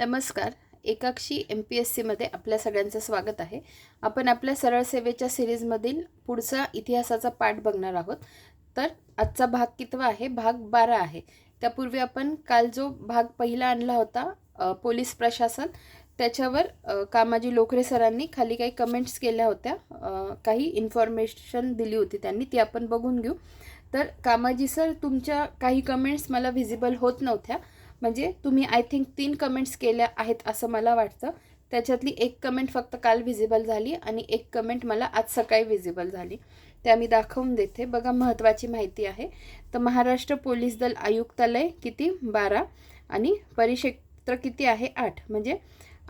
नमस्कार. एकाक्षी M P S सीमध्ये आपल्या सगळ्यांचं स्वागत आहे. आपण आपल्या सरळ सेवेच्या सिरीजमधील पुढचा इतिहासाचा पाठ बघणार आहोत. तर आजचा भाग कितवा आहे? भाग बारा आहे. त्यापूर्वी आपण काल जो भाग पहिला आणला होता पोलीस प्रशासन त्याच्यावर कामाजी लोखरे सरांनी खाली काही कमेंट्स केल्या होत्या. काही इन्फॉर्मेशन दिली होती त्यांनी ती आपण बघून घेऊ. तर कामाजी सर तुमच्या काही कमेंट्स मला व्हिजिबल होत नव्हत्या. म्हणजे तुम्ही आय थिंक तीन कमेंट्स केल्या आहेत असं मला वाटतं. त्याच्यातली एक कमेंट फक्त काल व्हिजिबल झाली आणि एक कमेंट मला आज सकाळी व्हिजिबल झाली. त्या मी दाखवून देते. बघा महत्त्वाची माहिती आहे. तर महाराष्ट्र पोलीस दल आयुक्तालय किती? बारा. आणि परिक्षेत्र किती आहे? आठ. म्हणजे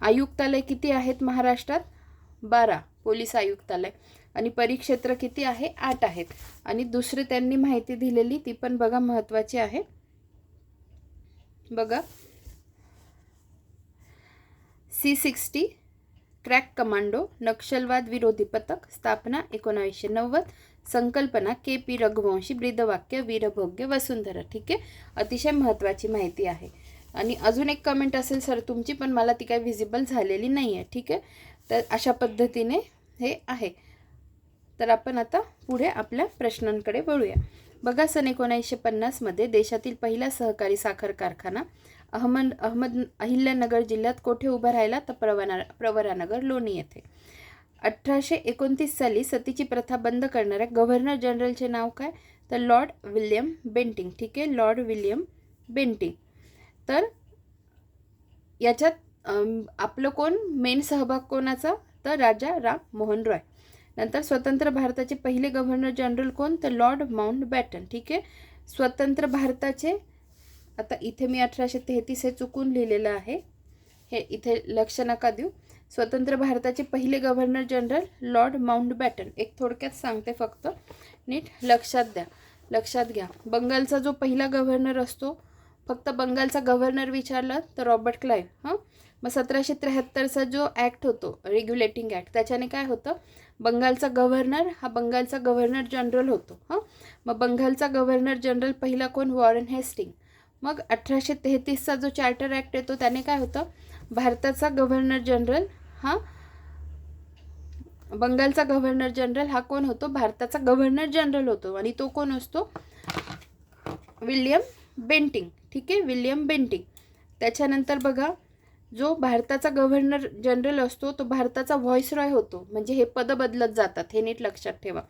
आयुक्तालय किती आहेत महाराष्ट्रात? बारा. पोलीस आयुक्तालय. आणि परिक्षेत्र किती आहे? आठ आहेत. आणि दुसरी त्यांनी माहिती दिलेली ती पण बघा महत्त्वाची आहे. बघा. सी सिक्स्टी क्रॅक कमांडो नक्षलवाद विरोधी पथक स्थापना एकोणावीसशे नव्वद संकल्पना के पी रघुवंशी ब्रीदवाक्य वीरभोग्य वसुंधरा ठीक आहे? अतिशय महत्त्वाची माहिती आहे. आणि अजून एक कमेंट असेल सर तुमची पण मला ती काही व्हिजिबल झालेली नाही आहे ठीक आहे? तर अशा पद्धतीने हे आहे. तर आपण आता पुढे आपल्या प्रश्नांकडे वळूया. बघा सन एकोणीसशे पन्नासमध्ये देशातील पहिला सहकारी साखर कारखाना अहमद अहमद अहिल्यानगर जिल्ह्यात कोठे उभा राहिला तर प्रवरा प्रवरानगर लोणी येथे. अठराशे एकोणतीस साली सतीची प्रथा बंद करणाऱ्या गव्हर्नर जनरलचे नाव काय? तर लॉर्ड विल्यम बेंटिंग. ठीक आहे लॉर्ड विल्यम बेंटिंग. तर याच्यात आपलं कोण? मेन सहभाग कोणाचा? तर राजा राम मोहन रॉय. नंतर स्वतंत्र भारताचे पहिले गव्हर्नर जनरल कोण? तर लॉर्ड माउंट बॅटन ठीक आहे? स्वतंत्र भारताचे आता इथे मी अठराशे तेहतीस हे चुकून लिहिलेलं आहे. हे इथे लक्ष नका देऊ. स्वतंत्र भारताचे पहिले governor general Lord Mountbatten एक थोडक्यात सांगते फक्त. नीट लक्षात द्या. लक्षात घ्या. बंगालचा जो पहिला गव्हर्नर असतो फक्त बंगालचा गव्हर्नर विचारला तर रॉबर्ट क्लाईव्ह हां? मग सतराशे त्र्याहत्तरचा जो ॲक्ट होतो रेग्युलेटिंग ॲक्ट त्याच्याने काय होतं? बंगालचा गव्हर्नर हा बंगालचा गव्हर्नर जनरल होतो हां? मग बंगालचा गव्हर्नर जनरल पहिला कोण? वॉरन हेस्टिंग मग अठराशे तेहतीसचा जो चार्टर ॲक्ट येतो त्याने काय होतं? भारताचा गव्हर्नर जनरल हा? बंगालचा गव्हर्नर जनरल हा कोण होतो? भारताचा गव्हर्नर जनरल होतो आणि तो कोण असतो? William Bentinck. ठीक आहे? William Bentinck. त्याच्यानंतर बघा जो भारताचा गव्हर्नर जनरल असतो तो भारताचा व्हॉइसरॉय होतो. म्हणजे हे पद बदलत जातात हे नीट लक्षात ठेवा.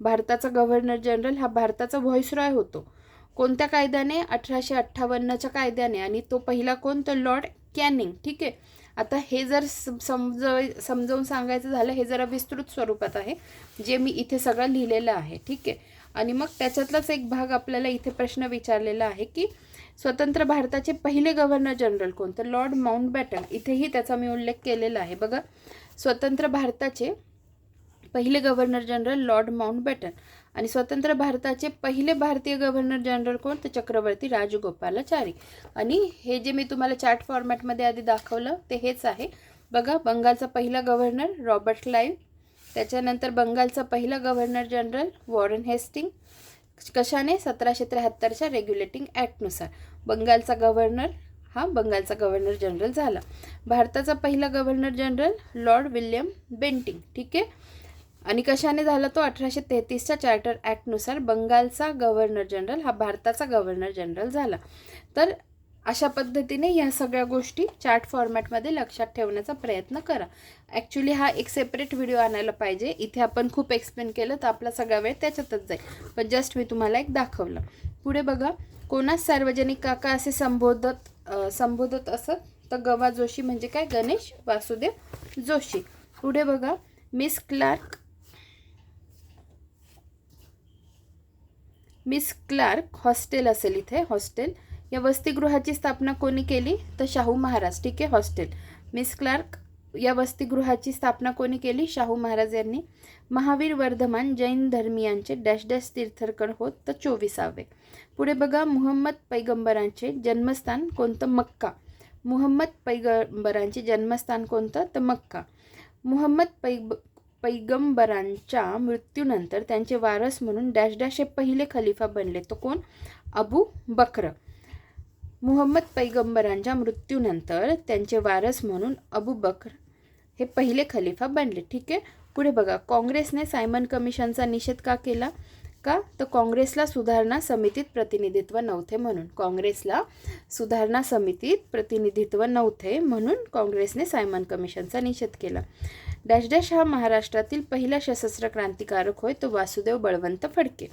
भारताचा गव्हर्नर जनरल हा भारताचा व्हॉइसरॉय होतो. कोणत्या कायद्याने? अठराशे अठ्ठावन्नच्या कायद्याने. आणि तो पहिला कोण? तर लॉर्ड कॅनिंग. ठीक आहे? आता हे जर सम- समजव समजावून सांगायचं झालं हे जरा विस्तृत स्वरूपात आहे. जे मी इथे सगळं लिहिलेलं आहे. ठीक आहे? आणि मग त्याच्यातलाच एक भाग आपल्याला इथे प्रश्न विचारलेला आहे की स्वतंत्र भारताचे पहिले गव्हर्नर जनरल कोण? तर लॉर्ड माउंट बॅटन इथेही त्याचा मी उल्लेख केलेला आहे. बघा स्वतंत्र भारताचे पहिले governor general Lord Mountbatten आणि स्वतंत्र भारताचे पहिले भारतीय गव्हर्नर जनरल कोण? तर चक्रवर्ती राजगोपालाचारी. आणि हे जे मी तुम्हाला चार्ट फॉर्मॅटमध्ये आधी दाखवलं ते हेच आहे. बघा बंगालचा पहिला गव्हर्नर रॉबर्ट क्लाईव्ह त्याच्यानंतर बंगालचा पहिला गव्हर्नर जनरल वॉरन हेस्टिंग कशाने? सतराशे त्र्याहत्तरच्या रेग्युलेटिंग ॲक्टनुसार बंगालचा गव्हर्नर हा बंगालचा गव्हर्नर जनरल झाला. भारताचा पहिला governor general Lord William Bentinck ठीक आहे? आणि कशाने झाला तो? अठराशे तेहतीसच्या चार्टर ॲक्टनुसार बंगालचा गव्हर्नर जनरल हा भारताचा गव्हर्नर जनरल झाला. तर अशा पद्धतीने ह्या सगळ्या गोष्टी चार्ट फॉर्मॅटमध्ये लक्षात ठेवण्याचा प्रयत्न करा. ॲक्च्युली हा एक सेपरेट व्हिडिओ आणायला पाहिजे. इथे आपण खूप एक्सप्लेन केलं तर आपला सगळा वेळ त्याच्यातच जाईल. पण जस्ट मी तुम्हाला एक दाखवलं. पुढे बघा कोणास सार्वजनिक काका असे संबोधत संबोधत असत तर गवा जोशी म्हणजे काय? गणेश वासुदेव जोशी. पुढे बघा Miss Clark Miss Clark hostel असेल इथे हॉस्टेल या वसतिगृहाची स्थापना कोणी केली? तर शाहू महाराज. ठीक आहे हॉस्टेल. मिस क्लार्क या वसतिगृहाची स्थापना कोणी केली? शाहू महाराज यांनी. महावीर वर्धमान जैन धर्मियांचे डॅश डॅश तीर्थंकर होत तर चोवीसावे. पुढे बघा मुहम्मद पैगंबरांचे जन्मस्थान कोणतं? मक्का. मुहम्मद पैगंबरांचे जन्मस्थान कोणतं? तर मक्का. मुहम्मद पैग पैगंबरांच्या मृत्यूनंतर त्यांचे वारस म्हणून डॅश डॅश हे पहिले खलिफा बनले. तो कोण? अबू बक्र. मुहम्मद पैगंबरांच्या मृत्यूनंतर त्यांचे वारस म्हणून अबू बकर हे पहिले खलिफा बनले. ठीक आहे? पुढे बघा. काँग्रेसने सायमन कमिशनचा निषेध का केला? का? तर काँग्रेसला सुधारणा समितीत प्रतिनिधित्व नव्हते म्हणून. काँग्रेसला सुधारणा समितीत प्रतिनिधित्व नव्हते म्हणून काँग्रेसने सायमन कमिशनचा निषेध केला. डॅश डॅश हा महाराष्ट्रातील पहिला सशस्त्र क्रांतिकारक होय तो वासुदेव बळवंत फडके.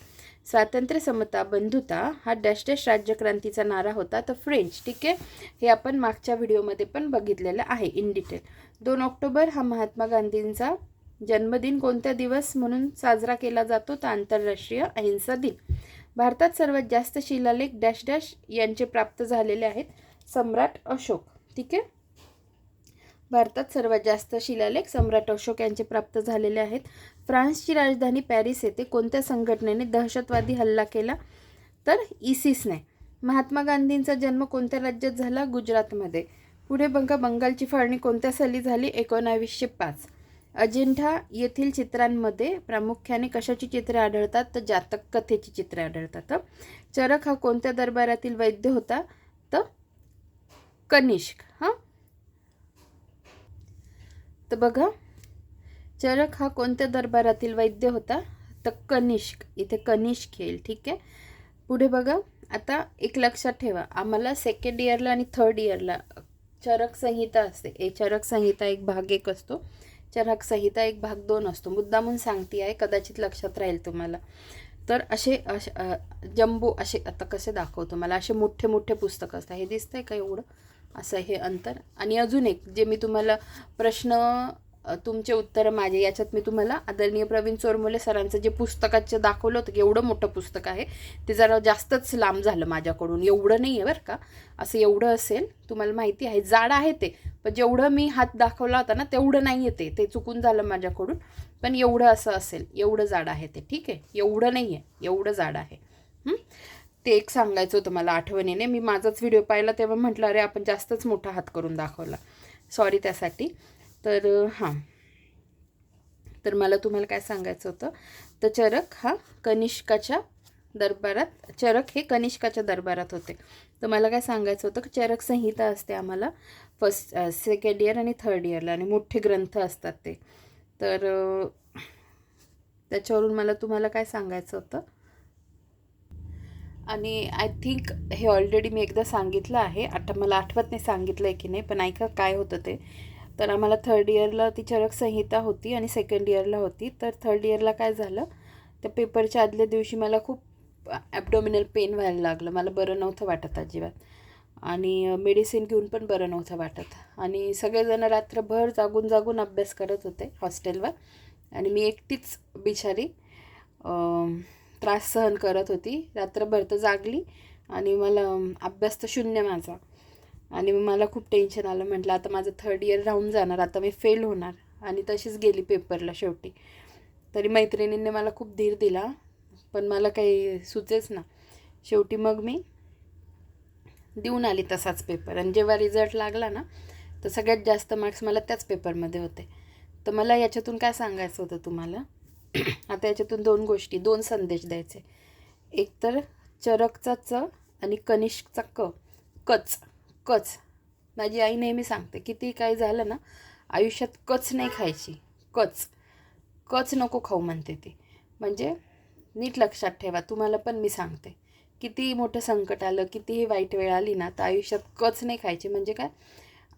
स्वातंत्र्य समता बंधुता हा डॅश डॅश राज्यक्रांतीचा नारा होता. तर फ्रेंच ठीक आहे? हे आपण मागच्या व्हिडिओमध्ये पण बघितलेलं आहे इन डिटेल दोन ऑक्टोबर हा महात्मा गांधींचा जन्मदिन. कोणत्या दिवस म्हणून साजरा केला जातो? तर आंतरराष्ट्रीय अहिंसा दिन. भारतात सर्वात जास्त शिलालेख डॅश डॅश यांचे प्राप्त झालेले आहेत सम्राट अशोक ठीक आहे? भारतात सर्वात जास्त शिलालेख सम्राट अशोक यांचे प्राप्त झालेले आहेत. फ्रान्सची राजधानी पॅरिस येथे कोणत्या संघटनेने दहशतवादी हल्ला केला? तर इसिसने महात्मा गांधींचा जन्म कोणत्या राज्यात झाला? गुजरातमध्ये. पुढे बघा बंगालची फाळणी कोणत्या साली झाली? एकोणावीसशे पाच. अजिंठा येथील चित्रांमध्ये प्रामुख्याने कशाची चित्रे आढळतात? तर जातक कथेची चित्रे आढळतात. चरक हा कोणत्या दरबारातील वैद्य होता? तर कनिष्क हां? तर बघा चरक हा कोणत्या दरबारातील वैद्य होता? तर कनिष्क. इथे कनिष्क येईल ठीक आहे? पुढे बघा. आता एक लक्षात ठेवा. आम्हाला सेकंड इयरला आणि थर्ड इयरला चरक संहिता असते. ए चरक संहिता एक भाग एक असतो. चरक संहिता एक भाग दोन असतो. मुद्दामून सांगते आहे कदाचित लक्षात राहील तुम्हाला. तर असे असे जम्बो असे आता कसे दाखवतो मला? असे मोठे मोठे पुस्तक असतात हे दिसतंय का एवढं? असं हे अंतर. आणि अजून एक जे मी तुम्हाला प्रश्न तुमचे उत्तरं माझे याच्यात मी तुम्हाला आदरणीय प्रवीण चोरमोले सरांचं जे पुस्तकाचं दाखवलं होतं की एवढं मोठं पुस्तक आहे ते जरा जास्तच लांब झालं माझ्याकडून. एवढं नाही आहे बरं का. असं एवढं असेल तुम्हाला माहिती आहे जाड आहे ते. पण जेवढं मी हात दाखवला होता ना तेवढं नाही आहे ते. ते चुकून झालं माझ्याकडून. पण एवढं असं असेल एवढं जाड आहे ते. ठीक आहे? एवढं नाही आहे एवढं जाड आहे. ते एक सांगायचं होतं मला आठवणीने. मी माझाच व्हिडिओ पाहिला तेव्हा म्हटलं अरे आपण जास्तच मोठा हात करून दाखवला. सॉरी त्यासाठी. तर हां. तर मला तुम्हाला काय सांगायचं होतं? तर चरक हा कनिष्काच्या दरबारात चरक हे कनिष्काच्या दरबारात होते. तर मला काय सांगायचं होतं की चरक संहिता असते आम्हाला फर्स्ट सेकंड इयर आणि थर्ड इयरला आणि मोठे ग्रंथ असतात ते. तर त्याच्यावरून मला तुम्हाला काय सांगायचं होतं? आणि आय थिंक हे ऑलरेडी मी एकदा सांगितलं आहे. आता मला आठवत नाही सांगितलं आहे की नाही पण ऐका काय होतं ते. तर आम्हाला थर्ड इयरला ती चरक संहिता होती आणि सेकंड इयरला होती. तर थर्ड इयरला काय झालं? त्या पेपरच्या आदल्या दिवशी मला खूप ॲबडोमिनल पेन व्हायला लागलं. मला बरं नव्हतं वाटत अजिबात. आणि मेडिसिन घेऊन पण बरं नव्हतं वाटत. आणि सगळेजण रात्रभर जागून जागून अभ्यास करत होते हॉस्टेलवर. आणि मी एकटीच बिचारी त्रास सहन करत होती. रात्रभर तर जागली आणि मला अभ्यास तर शून्य माझा. आणि मग मला खूप टेन्शन आलं. म्हटलं आता माझं थर्ड इयर राहून जाणार आता मी फेल होणार. आणि तशीच गेली पेपरला शेवटी. तरी मैत्रिणींनी मला खूप धीर दिला पण मला काही सुचेच ना. शेवटी मग मी देऊन आली तसाच पेपर आणि जेव्हा रिझल्ट लागला ना तर सगळ्यात जास्त मार्क्स मला त्याच पेपरमध्ये होते. तर मला याच्यातून काय सांगायचं होतं तुम्हाला? आता याच्यातून दोन गोष्टी दोन संदेश द्यायचे. एक तर चरकचा च आणि कनिष्कचा क कच. कच. माझी आई नेहमी सांगते किती काही झालं ना आयुष्यात कच नाही खायची. कच. कच नको खाऊ म्हणते ती. म्हणजे नीट लक्षात ठेवा तुम्हाला पण मी सांगते. कितीही मोठं संकट आलं कितीही वाईट वेळ आली ना तर आयुष्यात कच नाही खायची. म्हणजे काय?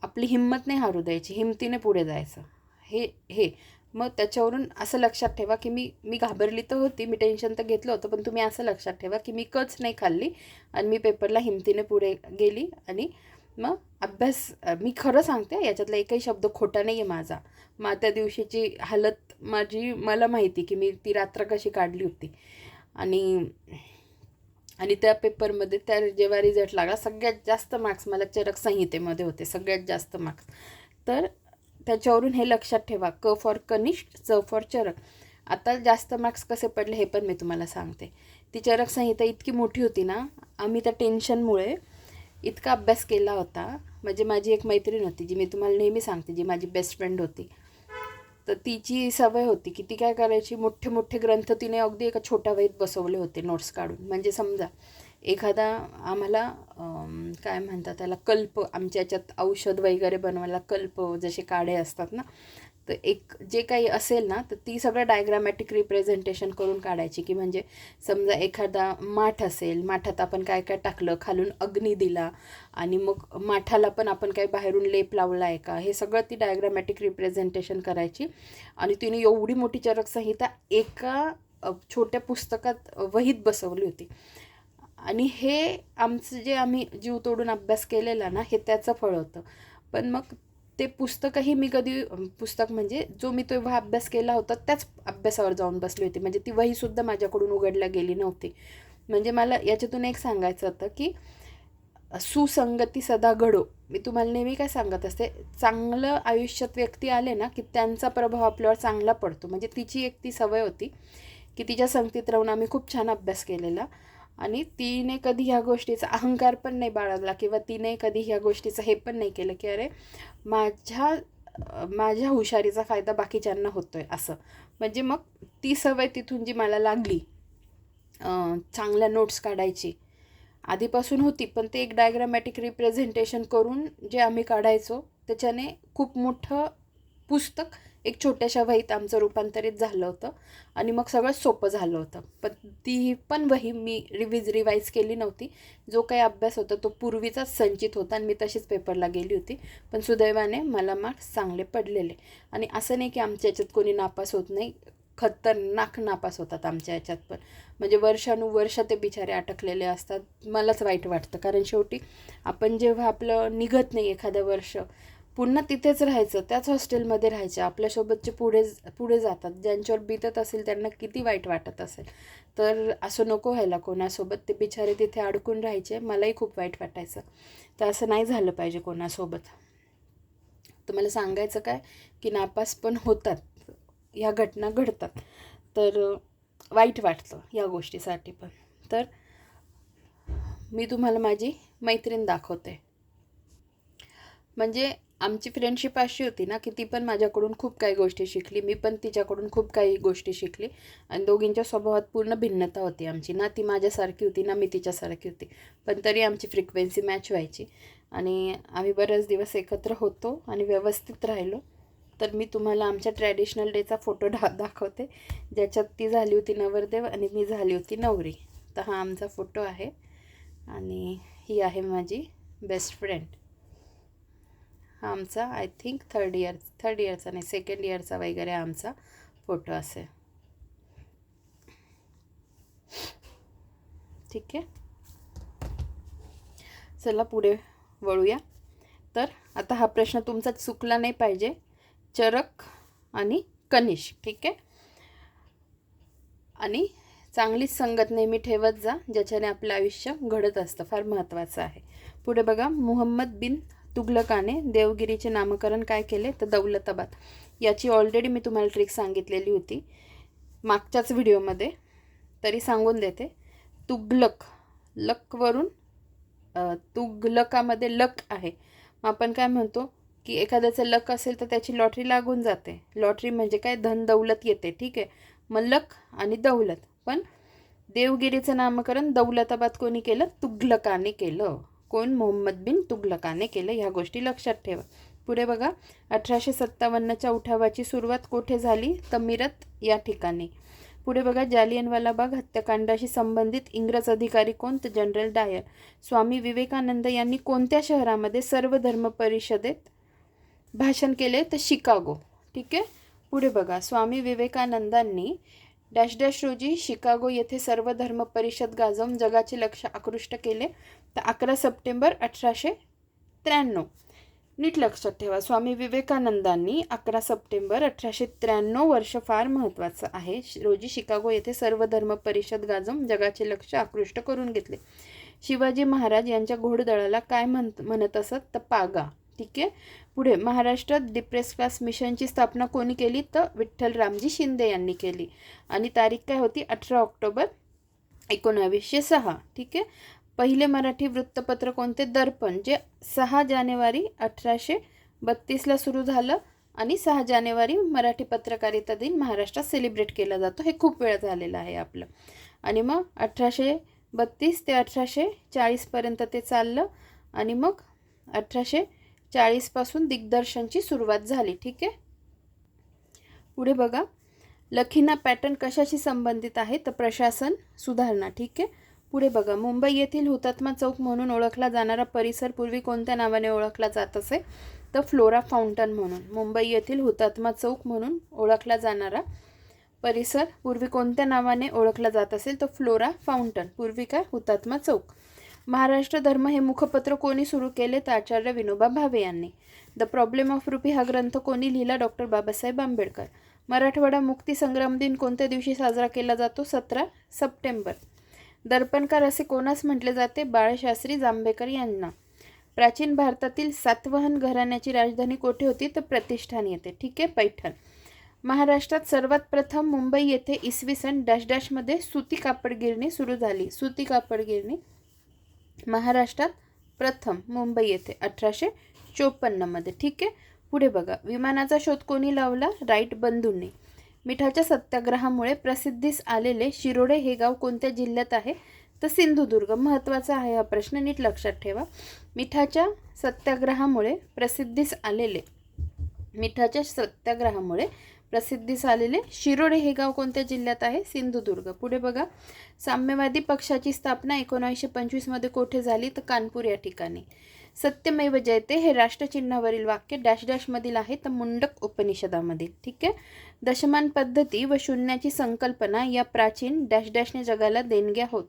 आपली हिंमत नाही हारू द्यायची हिमतीने पुढे जायचं. हे हे. मग त्याच्यावरून असं लक्षात ठेवा की मी मी घाबरली तर होती मी टेन्शन तर घेतलं होतं पण तुम्ही असं लक्षात ठेवा की मी कच नाही खाल्ली आणि मी पेपरला हिमतीने पुढे गेली आणि मग अभ्यास मी खरं सांगते याच्यातला एकही शब्द खोटा नाही आहे माझा. मग त्या दिवशीची हालत माझी मला माहिती की मी ती रात्र कशी काढली होती. आणि आणि त्या पेपरमध्ये त्या जेव्हा रिझल्ट लागला सगळ्यात जास्त मार्क्स मला चरक संहितेमध्ये होते सगळ्यात जास्त मार्क्स. तर त्याच्यावरून हे लक्षात ठेवा क फॉर कनिष्ठ च फॉर चरक. आता जास्त मार्क्स कसे पडले हे पण मी तुम्हाला सांगते. ती चरक संहिता इतकी मोठी होती ना आम्ही त्या टेन्शनमुळे इतका अभ्यास केला होता. म्हणजे माझी एक मैत्रीण होती जी मी तुम्हाला नेहमी सांगते जी माझी बेस्ट फ्रेंड होती. तर तिची सवय होती की ती काय करायची मोठे मोठे ग्रंथ तिने अगदी एका छोट्या वहीत बसवले होते नोट्स काढून. म्हणजे समजा एखादा आम्हाला काय म्हणतात त्याला कल्प आमच्या याच्यात औषध वगैरे बनवायला कल्प जसे काढे असतात ना तर एक जे काही असेल ना तर ती सगळं डायग्रामॅटिक रिप्रेझेंटेशन करून काढायची की म्हणजे समजा एखादा माठ असेल माठात आपण काय काय टाकलं खालून अग्नी दिला आणि मग माठाला पण आपण काही बाहेरून लेप लावला आहे का हे सगळं ती डायग्रामॅटिक रिप्रेझेंटेशन करायची. आणि तिने एवढी मोठी चरकसंहिता एका छोट्या पुस्तकात वहीत बसवली होती. आणि हे आमचं जे आम्ही जीव तोडून अभ्यास केलेला ना हे त्याचं फळ होतं. पण मग ते पुस्तकही मी कधी पुस्तक म्हणजे जो मी तेव्हा अभ्यास केला होता त्याच अभ्यासावर जाऊन बसली होती. म्हणजे ती वहीसुद्धा माझ्याकडून उघडल्या गेली नव्हती. म्हणजे मला याच्यातून एक सांगायचं होतं की सुसंगती सदा घडो. मी तुम्हाला नेहमी काय सांगत असते चांगलं आयुष्यात व्यक्ती आले ना की त्यांचा प्रभाव आपल्यावर चांगला पडतो. म्हणजे तिची एक ती सवय होती की तिच्या संगतीत राहून आम्ही खूप छान अभ्यास केलेला. आणि तिने कधी ह्या गोष्टीचा अहंकार पण नाही बाळगला किंवा तिने कधी ह्या गोष्टीचं हे पण नाही केलं की अरे माझ्या माझ्या हुशारीचा फायदा बाकीच्यांना होतोय असं. म्हणजे मग ती सवय तिथून जी मला लागली चांगल्या नोट्स काढायची. आधीपासून होती पण ते एक डायग्रामॅटिक रिप्रेझेंटेशन करून जे आम्ही काढायचो त्याच्याने खूप मोठं पुस्तक एक छोट्याशा वहीत आमचं रूपांतरित झालं होतं आणि मग सगळं सोपं झालं होतं. पण ती पण वही मी रिव्हिज रिवाईज केली नव्हती. जो काही अभ्यास होता तो पूर्वीचाच संचित होता आणि मी तशीच पेपरला गेली होती. पण सुदैवाने मला मार्क्स चांगले पडलेले. आणि असं नाही की आमच्या याच्यात कोणी नापास होत नाही. खतरनाक नापास होतात आमच्या याच्यात पण. म्हणजे वर्षानुवर्ष ते बिचारे अटकलेले असतात. मलाच वाईट वाटतं. कारण शेवटी आपण जेव्हा आपलं निघत नाही एखादं वर्ष पुन्हा तिथेच राहायचं त्याच हॉस्टेलमध्ये राहायचं. आपल्यासोबतचे पुढे पुढे जातात ज्यांच्यावर बीतत असेल त्यांना किती वाईट वाटत असेल. तर असं नको व्हायला कोणासोबत. ते बिचारे तिथे अडकून राहायचे. मलाही खूप वाईट वाटायचं. तर असं नाही झालं पाहिजे कोणासोबत. तर मला सांगायचं काय? की नापास पण होतात. ह्या घटना घडतात. तर वाईट वाटतं या गोष्टीसाठी पण. तर मी तुम्हाला माझी मैत्रीण दाखवते. म्हणजे आमची फ्रेंडशिप अशी होती ना की ती पण माझ्याकडून खूप काही गोष्टी शिकली मी पण तिच्याकडून खूप काही गोष्टी शिकली आणि दोघींच्या स्वभावात पूर्ण भिन्नता होती आमची. ना ती माझ्यासारखी होती ना मी तिच्यासारखी होती पण तरी आमची फ्रिक्वेन्सी मॅच व्हायची. आणि आम्ही बरेच दिवस एकत्र होतो आणि व्यवस्थित राहिलो. तर मी तुम्हाला आमच्या ट्रॅडिशनल डेचा फोटो डा दाखवते. ज्याच्यात ती झाली होती नवरदेव आणि मी झाली होती नवरी. तर हा आमचा फोटो आहे आणि ही आहे माझी बेस्ट फ्रेंड हा आमचा I think third year third इयरचा नाही सेकंड इयरचा वगैरे आमचा फोटो असेल. ठीक आहे? चला पुढे वळूया. तर आता हा प्रश्न तुमचा चुकला नाही पाहिजे. चरक आणि कनिष ठीक आहे? आणि चांगलीच संगत नेहमी ठेवत जा ज्याच्याने आपलं आयुष्य घडत असतं. फार महत्त्वाचं आहे. पुढे बघा मुहम्मद बिन तुघलकाने देवगिरीचे नामकरण काय केले? तर दौलताबाद. याची ऑलरेडी मी तुम्हाला ट्रिक सांगितलेली होती. मागच्याच व्हिडिओमध्ये तरी सांगून देते. तुघलक लकवरून तुघलकामध्ये लक आहे. मग आपण काय म्हणतो? की एखाद्याचं लक असेल तर त्याची लॉटरी लागून जाते. लॉटरी म्हणजे काय? धन दौलत येते. ठीक आहे? मग लक आणि दौलत. पण देवगिरीचं नामकरण दौलताबाद कोणी केलं? तुघलकाने केलं. कोण मोहम्मद बिन तुगलकाने केलं ह्या गोष्टी लक्षात ठेवा. पुढे बघा अठराशे सत्तावन्नच्या उठावाची सुरुवात कोठे झाली? तर मिरत या ठिकाणी. पुढे बघा जालियनवाला बाग हत्याकांडाशी संबंधित इंग्रज अधिकारी कोण? तर जनरल डायर. स्वामी विवेकानंद यांनी कोणत्या शहरामध्ये सर्व धर्म परिषदेत भाषण केले? तर शिकागो. ठीक आहे? पुढे बघा स्वामी विवेकानंदांनी डॅश डॅश रोजी शिकागो येथे सर्व धर्म परिषद गाजवून जगाचे लक्ष आकृष्ट केले. तर अकरा सप्टेंबर अठराशे त्र्याण्णव. नीट लक्षात ठेवा स्वामी विवेकानंदांनी अकरा सप्टेंबर अठराशे त्र्याण्णव वर्ष फार महत्त्वाचं आहे. श- रोजी शिकागो येथे सर्व धर्म परिषद गाजवून जगाचे लक्ष आकृष्ट करून घेतले. शिवाजी महाराज यांच्या घोडदळाला काय म्हणत म्हणत असत? तर पागा. ठीक आहे? पुढे महाराष्ट्रात डिप्रेस क्लास मिशनची स्थापना कोणी केली? तर विठ्ठल रामजी शिंदे यांनी केली. आणि तारीख काय होती? अठरा ऑक्टोबर एकोणावीसशे सहा. ठीक आहे? पहिले मराठी वृत्तपत्र कोणते? दर्पण जे सहा जानेवारी अठराशे बत्तीसला सुरू झालं आणि सहा जानेवारी मराठी पत्रकारिता दिन महाराष्ट्रात सेलिब्रेट केला जातो. हे खूप वेळ झालेलं आहे आपलं. आणि मग अठराशे बत्तीस ते अठराशे चाळीसपर्यंत ते चाललं आणि मग अठराशे चाळीसपासून दिग्दर्शनची सुरुवात झाली. ठीक आहे? पुढे बघा. लखीना पॅटर्न कशाशी संबंधित आहे? तर प्रशासन सुधारणा. ठीक आहे? पुढे बघा मुंबई येथील हुतात्मा चौक म्हणून ओळखला जाणारा परिसर पूर्वी कोणत्या नावाने ओळखला जात असे? तर फ्लोरा फाउंटन म्हणून. मुंबई येथील हुतात्मा चौक म्हणून ओळखला जाणारा परिसर पूर्वी कोणत्या नावाने ओळखला जात असेल? तर फ्लोरा फाउंटन पूर्वी काय? हुतात्मा चौक. महाराष्ट्र धर्म हे मुखपत्र कोणी सुरू केले? तर आचार्य विनोबा भावे यांनी. द प्रॉब्लेम ऑफ रुपी हा ग्रंथ कोणी लिहिला? डॉक्टर बाबासाहेब आंबेडकर. मराठवाडा मुक्ती संग्राम दिन कोणत्या दिवशी साजरा केला जातो? सतरा सप्टेंबर. दर्पणकार असे कोणास म्हटले जाते? बाळशास्त्री जांभेकर यांना. प्राचीन भारतातील सातवहन घराण्याची राजधानी कोठे होती? तर प्रतिष्ठान येते. ठीक आहे पैठण. महाराष्ट्रात सर्वात प्रथम मुंबई येथे इसवी सन डॅश डॅशमध्ये सुती कापड गिरणी सुरू झाली. सुती कापड गिरणी महाराष्ट्रात प्रथम मुंबई येथे अठराशे चोपन्नमध्ये ठीक आहे पुढे बघा. विमानाचा शोध कोणी लावला? राईट बंधूंनी. मिठाच्या सत्याग्रहामुळे प्रसिद्धीस आलेले शिरोडे हे गाव कोणत्या जिल्ह्यात आहे? तर सिंधुदुर्ग. महत्त्वाचा आहे हा प्रश्न नीट लक्षात ठेवा. मिठाच्या सत्याग्रहामुळे प्रसिद्धीस आलेले मिठाच्या सत्याग्रहामुळे प्रसिद्धीस आलेले शिरोडे हे गाव कोणत्या जिल्ह्यात आहे? सिंधुदुर्ग. पुढे बघा. साम्यवादी पक्षाची स्थापना एकोणीसशे पंचवीसमध्ये कोठे झाली? तर कानपूर या ठिकाणी. सत्यमेव जयते हे राष्ट्रचिन्हावरील वाक्य डॅश डॅशमधील आहे तर मुंडक उपनिषदामधील. ठीक आहे? दशमान पद्धती व शून्याची संकल्पना या प्राचीन डॅश डॅशने जगाला देणग्या होत.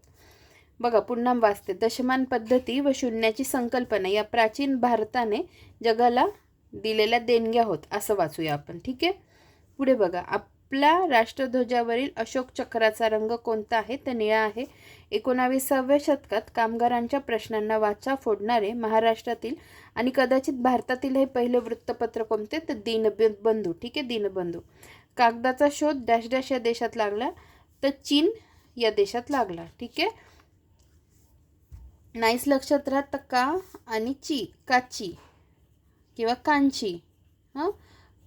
बघा पुन्हा वाचते. दशमान पद्धती व शून्याची संकल्पना या प्राचीन भारताने जगाला दिलेल्या देणग्या होत. असं वाचूया आपण ठीक आहे? पुढे बघा. आपल्या राष्ट्रध्वजावरील अशोक चक्राचा रंग कोणता आहे? तर निळा आहे. एकोणावीसाव्या शतकात कामगारांच्या प्रश्नांना वाचा फोडणारे महाराष्ट्रातील आणि कदाचित भारतातील हे पहिले वृत्तपत्र कोणते? तर दीनबंधू ठीक आहे? दीनबंधू. कागदाचा शोध डॅश डॅश या देशात लागला तर चीन या देशात लागला ठीक आहे? नाईस लक्षात राहत तर का आणि ची काची किंवा कांची हां?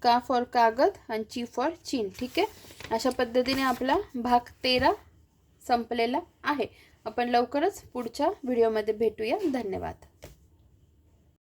का फॉर कागद आणि ची फॉर चीन ठीक आहे? अशा पद्धतीने आपला भाग तेरा संपलेला आहे. आपण लवकरच पुढच्या व्हिडिओमध्ये भेटूया. धन्यवाद.